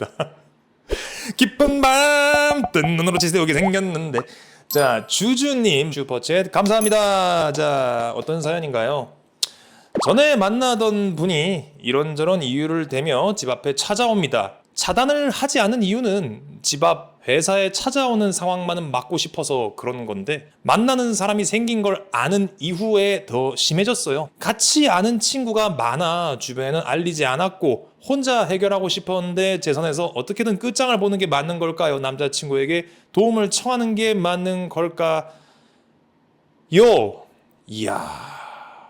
죄송합니다. 깊은 밤, 뜬 눈으로 지새우게 생겼는데. 자, 주주님 슈퍼챗 감사합니다. 자, 어떤 사연인가요? 전에 만나던 분이 이런저런 이유를 대며 집 앞에 찾아옵니다. 차단을 하지 않은 이유는 집 앞 회사에 찾아오는 상황만은 막고 싶어서 그런 건데 만나는 사람이 생긴 걸 아는 이후에 더 심해졌어요. 같이 아는 친구가 많아 주변에는 알리지 않았고 혼자 해결하고 싶었는데 제 선에서 어떻게든 끝장을 보는 게 맞는 걸까요? 남자친구에게 도움을 청하는 게 맞는 걸까요? 이야.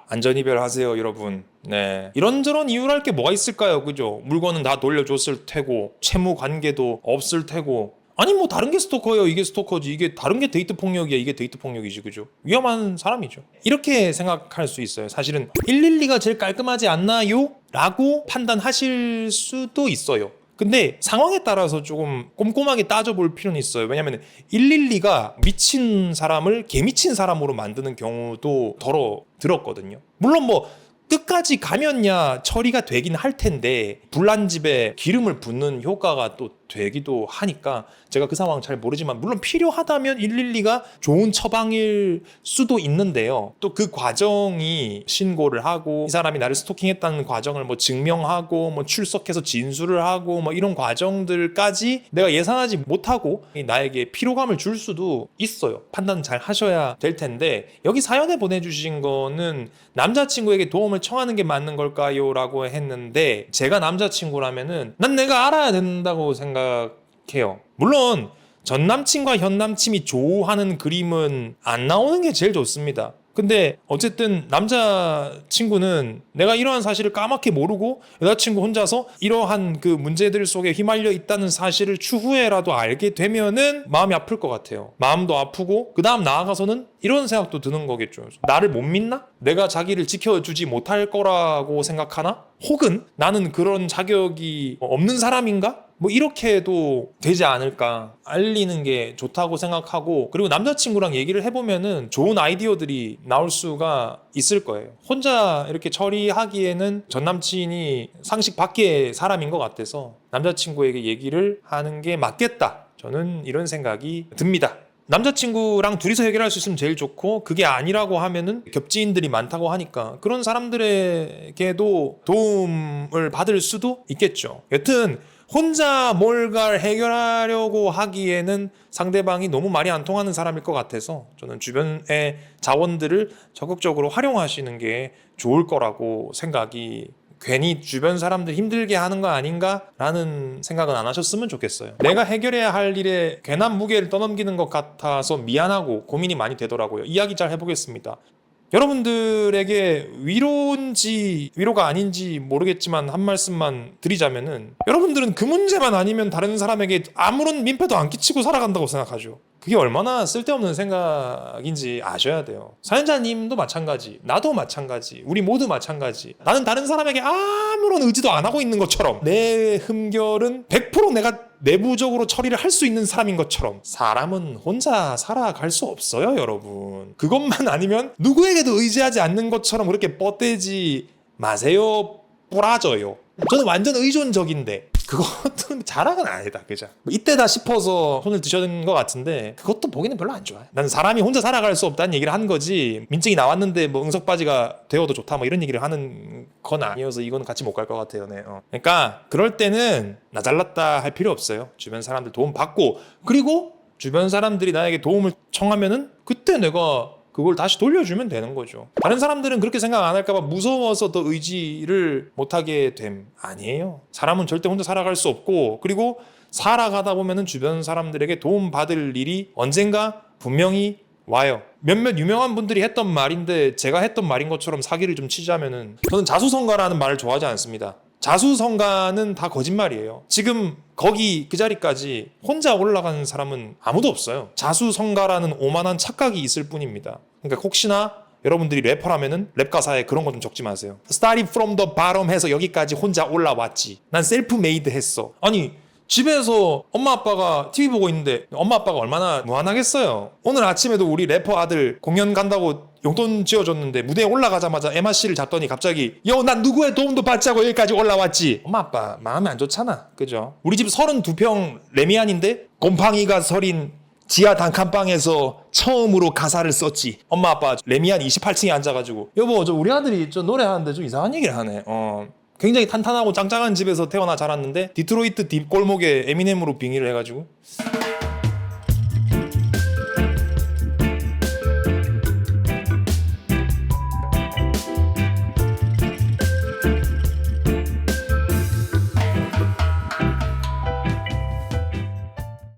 안전이별 하세요, 여러분. 네. 이런저런 이유랄 게 뭐가 있을까요? 그죠? 물건은 다 돌려줬을 테고, 채무 관계도 없을 테고. 아니, 뭐, 다른 게 스토커예요. 이게 스토커지. 이게 다른 게 데이트 폭력이야. 이게 데이트 폭력이지. 그죠? 위험한 사람이죠. 이렇게 생각할 수 있어요. 사실은 112가 제일 깔끔하지 않나요? 라고 판단하실 수도 있어요. 근데 상황에 따라서 조금 꼼꼼하게 따져볼 필요는 있어요. 왜냐하면 112가 미친 사람을 개미친 사람으로 만드는 경우도 더러 들었거든요. 물론 뭐 끝까지 가면야 처리가 되긴 할 텐데 불난 집에 기름을 붓는 효과가 또 되기도 하니까 제가 그 상황 잘 모르지만 물론 필요하다면 112가 좋은 처방일 수도 있는데요. 또 그 과정이 신고를 하고 이 사람이 나를 스토킹했다는 과정을 뭐 증명하고 뭐 출석해서 진술을 하고 뭐 이런 과정들까지 내가 예상하지 못하고 나에게 피로감을 줄 수도 있어요. 판단 잘 하셔야 될 텐데 여기 사연에 보내주신 거는 남자친구에게 도움을 청하는 게 맞는 걸까요? 라고 했는데 제가 남자친구라면은 난 내가 알아야 된다고 생각 해요. 물론 전 남친과 현 남친이 좋아하는 그림은 안 나오는 게 제일 좋습니다. 근데 어쨌든 남자 친구는 내가 이러한 사실을 까맣게 모르고 여자친구 혼자서 이러한 그 문제들 속에 휘말려 있다는 사실을 추후에라도 알게 되면은 마음이 아플 것 같아요. 마음도 아프고 그 다음 나아가서는 이런 생각도 드는 거겠죠. 나를 못 믿나? 내가 자기를 지켜주지 못할 거라고 생각하나? 혹은 나는 그런 자격이 없는 사람인가? 뭐 이렇게도 되지 않을까 알리는 게 좋다고 생각하고 그리고 남자친구랑 얘기를 해보면은 좋은 아이디어들이 나올 수가 있을 거예요. 혼자 이렇게 처리하기에는 전 남친이 상식 밖의 사람인 것 같아서 남자친구에게 얘기를 하는 게 맞겠다. 저는 이런 생각이 듭니다. 남자친구랑 둘이서 해결할 수 있으면 제일 좋고 그게 아니라고 하면은 겹지인들이 많다고 하니까 그런 사람들에게도 도움을 받을 수도 있겠죠. 여튼 혼자 뭔가를 해결하려고 하기에는 상대방이 너무 말이 안 통하는 사람일 것 같아서 저는 주변의 자원들을 적극적으로 활용하시는 게 좋을 거라고 생각이 괜히 주변 사람들 힘들게 하는 거 아닌가라는 생각은 안 하셨으면 좋겠어요. 내가 해결해야 할 일에 괜한 무게를 떠넘기는 것 같아서 미안하고 고민이 많이 되더라고요. 이야기 잘 해보겠습니다. 여러분들에게 위로인지 위로가 아닌지 모르겠지만 한 말씀만 드리자면은 여러분들은 그 문제만 아니면 다른 사람에게 아무런 민폐도 안 끼치고 살아간다고 생각하죠. 그게 얼마나 쓸데없는 생각인지 아셔야 돼요. 사연자님도 마찬가지, 나도 마찬가지, 우리 모두 마찬가지. 나는 다른 사람에게 아무런 의지도 안 하고 있는 것처럼 내 흠결은 100% 내가 내부적으로 처리를 할 수 있는 사람인 것처럼 사람은 혼자 살아갈 수 없어요, 여러분. 그것만 아니면 누구에게도 의지하지 않는 것처럼 그렇게 뻗대지 마세요. 뿌라져요. 저는 완전 의존적인데 그것도 자랑은 아니다, 그죠? 뭐 이때다 싶어서 손을 드셨는 것 같은데 그것도 보기는 별로 안 좋아요. 난 사람이 혼자 살아갈 수 없다는 얘기를 한 거지 민증이 나왔는데 뭐 응석바지가 되어도 좋다 뭐 이런 얘기를 하는 건 아니어서 이거는 같이 못 갈 것 같아요. 네. 어. 그러니까 그럴 때는 나 잘났다 할 필요 없어요. 주변 사람들 도움 받고 그리고 주변 사람들이 나에게 도움을 청하면은 그때 내가 그걸 다시 돌려주면 되는 거죠. 다른 사람들은 그렇게 생각 안 할까봐 무서워서 더 의지를 못하게 됨 아니에요. 사람은 절대 혼자 살아갈 수 없고 그리고 살아가다 보면은 주변 사람들에게 도움 받을 일이 언젠가 분명히 와요. 몇몇 유명한 분들이 했던 말인데 제가 했던 말인 것처럼 사기를 좀 치자면은 저는 자수성가라는 말을 좋아하지 않습니다. 자수성가는 다 거짓말이에요. 지금 거기 그 자리까지 혼자 올라간 사람은 아무도 없어요. 자수성가라는 오만한 착각이 있을 뿐입니다. 그러니까 혹시나 여러분들이 래퍼라면은 랩 가사에 그런 거 좀 적지 마세요. Starting from the bottom 해서 여기까지 혼자 올라왔지. 난 셀프 메이드 했어. 아니 집에서 엄마 아빠가 TV 보고 있는데 엄마 아빠가 얼마나 무한하겠어요. 오늘 아침에도 우리 래퍼 아들 공연 간다고 용돈 지어줬는데 무대에 올라가자마자 MRC를 잡더니 갑자기 여난 누구의 도움도 받지 않고 여기까지 올라왔지. 엄마 아빠 마음이 안 좋잖아. 그죠? 우리 집 32평 레미안인데 곰팡이가 서린 지하 단칸방에서 처음으로 가사를 썼지. 엄마 아빠 레미안 28층에 앉아가지고 여보 저 우리 아들이 저 노래하는데 좀 이상한 얘기를 하네. 어. 굉장히 탄탄하고 짱짱한 집에서 태어나 자랐는데 디트로이트 딥 골목에 에미넴으로 빙의를 해가지고